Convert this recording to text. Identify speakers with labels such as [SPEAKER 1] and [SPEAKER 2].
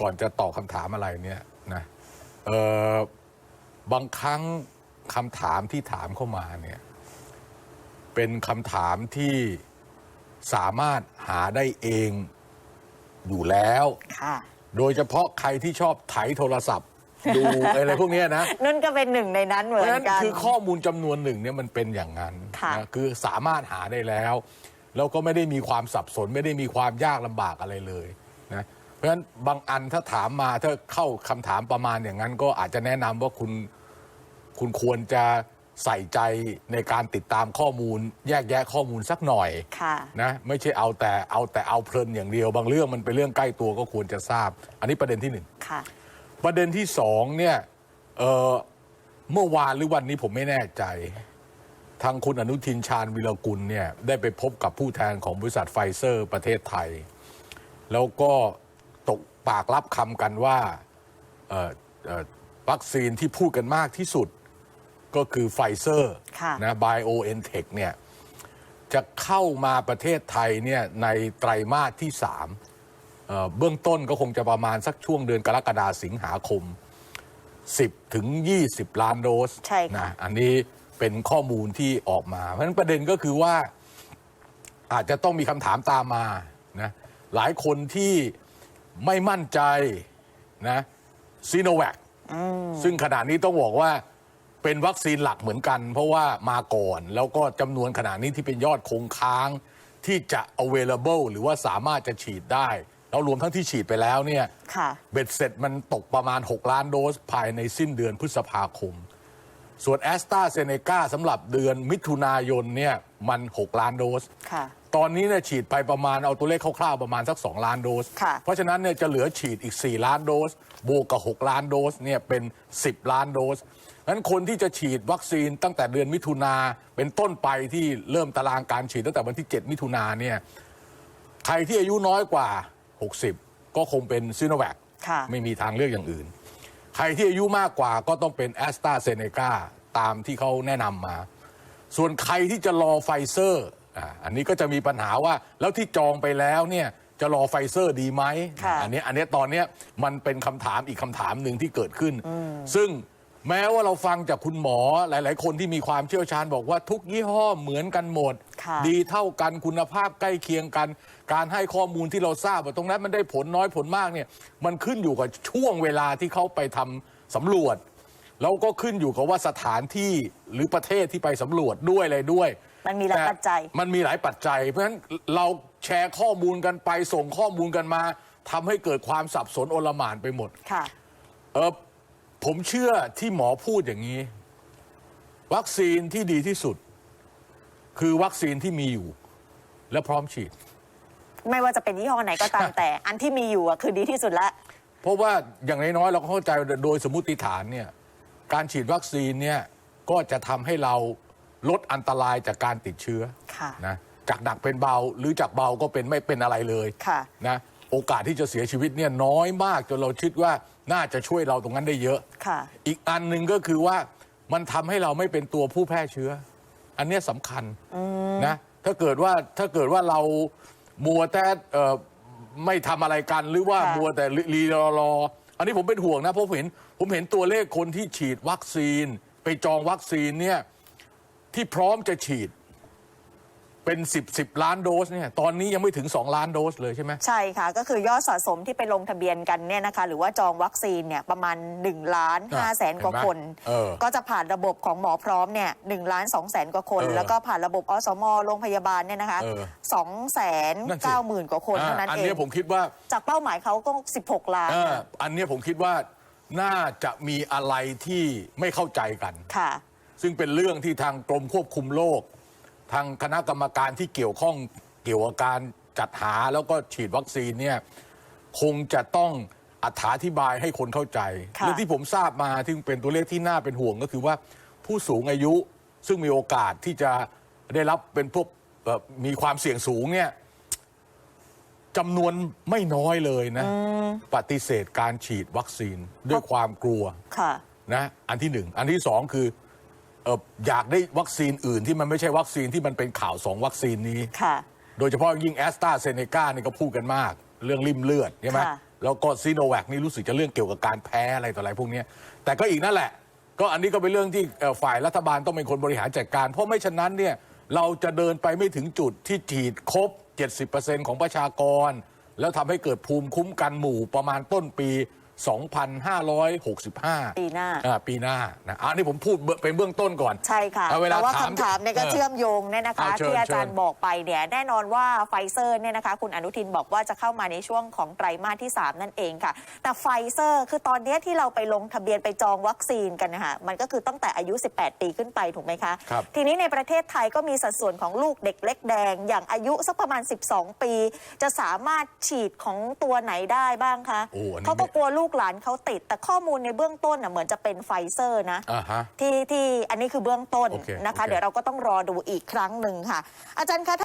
[SPEAKER 1] ก่อนจะตอบคำถามอะไรเนี่ยนะเออบางครั้งคำถามที่ถามเข้ามาเนี่ยเป็นคำถามที่สามารถหาได้เองอยู่แล้ว
[SPEAKER 2] ค่ะ
[SPEAKER 1] โดยเฉพาะใครที่ชอบไถโทรศัพท์ดูอะไรพวกเนี้ยนะ
[SPEAKER 2] นุ่นก็เป็นหนึ่งในนั้นเห
[SPEAKER 1] เพ
[SPEAKER 2] มือ
[SPEAKER 1] ราะฉะ
[SPEAKER 2] น
[SPEAKER 1] นั้น
[SPEAKER 2] กัน
[SPEAKER 1] คือข้อมูลจำนวนหนึ่งเนี่ยมันเป็นอย่างนั้น
[SPEAKER 2] ค่ะ
[SPEAKER 1] นะคือสามารถหาได้แล้ว แล้วก็ไม่ได้มีความสับสน ไม่ได้มีความยากลำบากอะไรเลยนะ เพราะฉะนั้นบางอันถ้าถามมาถ้าเข้าคำถามประมาณอย่างนั้น ก็อาจจะแนะนำว่าคุณคุณควรจะใส่ใจในการติดตามข้อมูล แยกแยะข้อมูลสักหน่อย
[SPEAKER 2] ค่ะ
[SPEAKER 1] นะไม่ใช่เอาแต่เอาแต่เอาเพลินอย่างเดียว บางเรื่องมันเป็นเรื่องใกล้ตัวก็ควรจะทราบ อันนี้ประเด็นที่หนึ่ง
[SPEAKER 2] ค่ะ
[SPEAKER 1] ประเด็นที่สองเนี่ยเอ่อเมื่อวานหรือวันนี้ผมไม่แน่ใจ ทางคุณอนุทินชาญวิรกุลเนี่ยได้ไปพบกับผู้แทนของบริษัทไฟเซอร์ประเทศไทย แล้วก็ตก ปากรับคำกันว่าเอ่อเอ่อวัคซีนที่พูดกันมากที่สุดก็คือไฟเซอร์
[SPEAKER 2] ค่ะ
[SPEAKER 1] นะ BioNTech เนี่ยจะเข้ามาประเทศไทยเนี่ยในไตรมาสที่สามเอ่อเบื้องต้นก็คงจะประมาณสักช่วงเดือนกรกฎาสิงหาคม 10 ถึง 20 ล้านโดส
[SPEAKER 2] ใช่ค่ะ
[SPEAKER 1] นะอันนี้เป็นข้อมูลที่ออกมา เพราะฉะนั้นประเด็นก็คือว่าอาจจะต้องมีคำถามตามมานะหลายคนที่ ไม่มั่นใจนะซีโนแวคซึ่งขณะนี้ต้องบอกว่าเป็นวัคซีนหลักเหมือนกัน เพราะว่ามาก่อน แล้วก็จำนวนขนาดนี้ที่เป็นยอดคงค้างที่จะ available หรือว่าสามารถจะฉีดได้ แล้วรวมทั้งที่ฉีดไปแล้วเนี่ย
[SPEAKER 2] ค่ะ
[SPEAKER 1] เบ็ดเสร็จมันตกประมาณ 6 ล้านโดสภายในสิ้นเดือนพฤษภาคม ส่วนแอสตราเซเนกาสำหรับเดือนมิถุนายนเนี่ยมัน 6 ล้านโดส
[SPEAKER 2] ค่ะ
[SPEAKER 1] ตอนนี้เนี่ยฉีดไปประมาณเอาตัวเลขคร่าวๆประมาณสัก 2 ล้านโดส
[SPEAKER 2] ค่ะ
[SPEAKER 1] เพราะฉะนั้นเนี่ยจะเหลือฉีดอีก 4 ล้านโดส บวกกับ 6 ล้านโดสเนี่ยเป็น 10 ล้านโดสนั้นคนที่จะฉีดวัคซีนตั้งแต่เดือนมิถุนาเป็นต้นไปที่เริ่มตารางการฉีดตั้งแต่วันที่ 7 มิถุนาเนี่ยใครที่อายุน้อยกว่า 60 ก็คงเป็นซีโนแวค
[SPEAKER 2] ค่ะ
[SPEAKER 1] ไม่มีทางเลือกอย่างอื่น ใครที่อายุมากกว่าก็ต้องเป็นแอสตราเซเนกาตามที่เขาแนะนำมา ส่วนใครที่จะรอไฟเซอร์ อ่าอันนี้ก็จะมีปัญหาว่าแล้วที่จองไปแล้วเนี่ยจะรอไฟเซอร์ดีไหม
[SPEAKER 2] ค่ะ
[SPEAKER 1] อันนี้อันนี้ตอนเนี้ยมันเป็นคำถามอีกคำถามหนึ่งที่เกิดขึ้น ซึ่งแม้ว่าเราฟังจากคุณหมอหลาย ๆ คนที่มีความเชี่ยวชาญบอกว่าทุกยี่ห้อเหมือนกันหมด
[SPEAKER 2] ค่ะ
[SPEAKER 1] ดีเท่ากันคุณภาพใกล้เคียงกัน การให้ข้อมูลที่เราทราบว่าตรงนั้นมันได้ผลน้อยผลมากเนี่ยมันขึ้นอยู่กับช่วงเวลาที่เขาไปทำสำรวจ แล้วก็ขึ้นอยู่กับว่าสถานที่หรือประเทศที่ไปสำรวจด้วยอะไรด้วย
[SPEAKER 2] มันมีหลาย
[SPEAKER 1] แต่
[SPEAKER 2] ปัจจัย
[SPEAKER 1] มันมีหลายปัจจัย เพราะฉะนั้นเราแชร์ข้อมูลกันไปส่งข้อมูลกันมาทำให้เกิดความสับสนโอลหม่านไปหมด
[SPEAKER 2] ค่ะ
[SPEAKER 1] เออผมเชื่อที่หมอพูดอย่างนี้ วัคซีนที่ดีที่สุด คือวัคซีนที่มีอยู่ และพร้อมฉีด
[SPEAKER 2] ไม่ว่าจะเป็นยี่ห้อไหนก็ตามแต่ อันที่มีอยู่อะคือดีที่สุดแล้ว
[SPEAKER 1] เพราะว่าอย่างน้อยๆเราก็เข้าใจโดยสมมติฐานเนี่ยการฉีดวัคซีนเนี่ยก็จะทำให้เรา ลดอันตรายจากการติดเชื้อ
[SPEAKER 2] ค่ะ
[SPEAKER 1] นะจากหนักเป็นเบาหรือจากเบาก็เป็นไม่เป็นอะไรเลย
[SPEAKER 2] ค่ะ
[SPEAKER 1] นะโอกาสที่จะเสียชีวิตเนี่ยน้อยมากจนเราคิดว่าน่าจะช่วยเราตรงนั้นได้เยอะ
[SPEAKER 2] ค่ะ
[SPEAKER 1] อีกอันหนึ่งก็คือว่ามันทำให้เราไม่เป็นตัวผู้แพร่เชื้อ อันเนี้ยสำคัญนะถ้าเกิดว่าถ้าเกิดว่าเรามัวแต่เอ่อไม่ทำอะไรกันหรือว่า
[SPEAKER 2] ค่ะ
[SPEAKER 1] มัวแต่รีรอรอ อันนี้ผมเป็นห่วงนะเพราะผมเห็นผมเห็นตัวเลขคนที่ฉีดวัคซีน ไปจองวัคซีนเนี่ย ที่พร้อมจะฉีด เป็น10 10ล้านโดสเนี่ยตอนนี้ยังไม่ถึง2ล้านโดสเลยใช่ไหม
[SPEAKER 2] ใช่ค่ะ ก็คือยอดสะสมที่ไปลงทะเบียนกันเนี่ยนะคะ หรือว่าจองวัคซีนเนี่ยประมาณ1ล้าน
[SPEAKER 1] อะ
[SPEAKER 2] 5แสนกว่า
[SPEAKER 1] เห็นไหม
[SPEAKER 2] คน
[SPEAKER 1] เออ
[SPEAKER 2] ก็จะผ่านระบบของหมอพร้อมเนี่ยหนึ่งล้านสองแสนกว่าคน
[SPEAKER 1] เออ
[SPEAKER 2] แล้วก็ผ่านระบบอสมโรงพยาบาลเนี่ยนะคะ
[SPEAKER 1] เออ
[SPEAKER 2] สองแสน
[SPEAKER 1] นั่นสิ
[SPEAKER 2] เก้าหมื่นกว่าคนเท่านั้น
[SPEAKER 1] อัน
[SPEAKER 2] เอ
[SPEAKER 1] เนี้
[SPEAKER 2] ง
[SPEAKER 1] ยผมคิดว่า
[SPEAKER 2] จากเป้าหมายเขาก็ 16 ล้าน
[SPEAKER 1] เออ
[SPEAKER 2] นะ
[SPEAKER 1] อันเนี้ยผมคิดว่าน่าจะมีอะไรที่ไม่เข้าใจกัน
[SPEAKER 2] ค่ะ
[SPEAKER 1] ซึ่งเป็นเรื่องที่ทางกรมควบคุมโรคทางคณะกรรมการที่เกี่ยวข้องเกี่ยวกับการจัดหาแล้วก็ฉีดวัคซีนเนี่ยคงจะต้องอธิบายให้คนเข้าใจ
[SPEAKER 2] ค่ะ
[SPEAKER 1] เรื่องที่ผมทราบมาที่เป็นตัวเลขที่น่าเป็นห่วงก็คือว่าผู้สูงอายุซึ่งมีโอกาสที่จะได้รับเป็นพวกเอ่อมีความเสี่ยงสูงเนี่ยจำนวนไม่น้อยเลยนะ ปฏิเสธการฉีดวัคซีนด้วยความกลัว
[SPEAKER 2] ค่ะ
[SPEAKER 1] นะอันที่หนึ่ง อันที่สองคือ เอออยากได้วัคซีนอื่นที่มันไม่ใช่วัคซีนที่มันเป็นข่าวสองวัคซีนนี้
[SPEAKER 2] ค่ะ
[SPEAKER 1] โดยเฉพาะยิ่งแอสตราเซเนกานี่ก็พูดกันมาก เรื่องริ่มเลือดใช่ไหม
[SPEAKER 2] ค่ะ
[SPEAKER 1] แล้วก็ซีโนแวคนี่รู้สึกจะเรื่องเกี่ยวกับการแพ้อะไรต่ออะไรพวกเนี้ยแต่ก็อีกนั่นแหละ ก็อันนี้ก็เป็นเรื่องที่เอ่อฝ่ายรัฐบาลต้องเป็นคนบริหารจัดการ เพราะไม่ฉะนั้นเนี่ยเราจะเดินไปไม่ถึงจุดที่ฉีดครบ 70%ของประชากร แล้วทำให้เกิดภูมิคุ้มกันหมู่ประมาณต้นปี 2565
[SPEAKER 2] ปีหน้า
[SPEAKER 1] อ่ปีหน้านะอันนี้ผมพูดเบื้องเป็นเบื้องต้นก่อน
[SPEAKER 2] ใช่ค่ะ
[SPEAKER 1] เอาเวลา
[SPEAKER 2] แต่ว่า
[SPEAKER 1] ถาม
[SPEAKER 2] คำถามเนี่ยก็
[SPEAKER 1] เออ
[SPEAKER 2] เชื่อมโยงเนี่ยนะคะ
[SPEAKER 1] เอาเชิญ
[SPEAKER 2] ที่อาจารย์
[SPEAKER 1] เชิญ
[SPEAKER 2] บอกไปเนี่ยแน่นอนว่าไฟเซอร์เนี่ยนะคะ คุณอนุทินบอกว่าจะเข้ามาในช่วงของไตรมาสที่ 3 นั่นเองค่ะ แต่ไฟเซอร์คือตอนเนี้ยที่เราไปลงทะเบียนไปจองวัคซีนกันนะคะมันก็คือตั้งแต่อายุ 18 ปีขึ้นไปถูกไหมคะ
[SPEAKER 1] ครับ
[SPEAKER 2] ทีนี้ในประเทศไทยก็มีสัดส่วนของลูกเด็กเล็กแดง อย่างอายุสักประมาณ 12 ปี จะสามารถฉีดของตัวไหนได้บ้างคะ
[SPEAKER 1] โอ้อันนี้
[SPEAKER 2] เขาก็กลัวลูกหลานเขาติด แต่ข้อมูลในเบื้องต้นน่ะเหมือนจะเป็นไฟเซอร์นะ
[SPEAKER 1] อ่าฮะ
[SPEAKER 2] ที่ที่อันนี้คือเบื้องต้น
[SPEAKER 1] โอเค
[SPEAKER 2] นะคะ
[SPEAKER 1] โอเค
[SPEAKER 2] เดี๋ยวเราก็ต้องรอดูอีกครั้งหนึ่งค่ะ อาจารย์คะ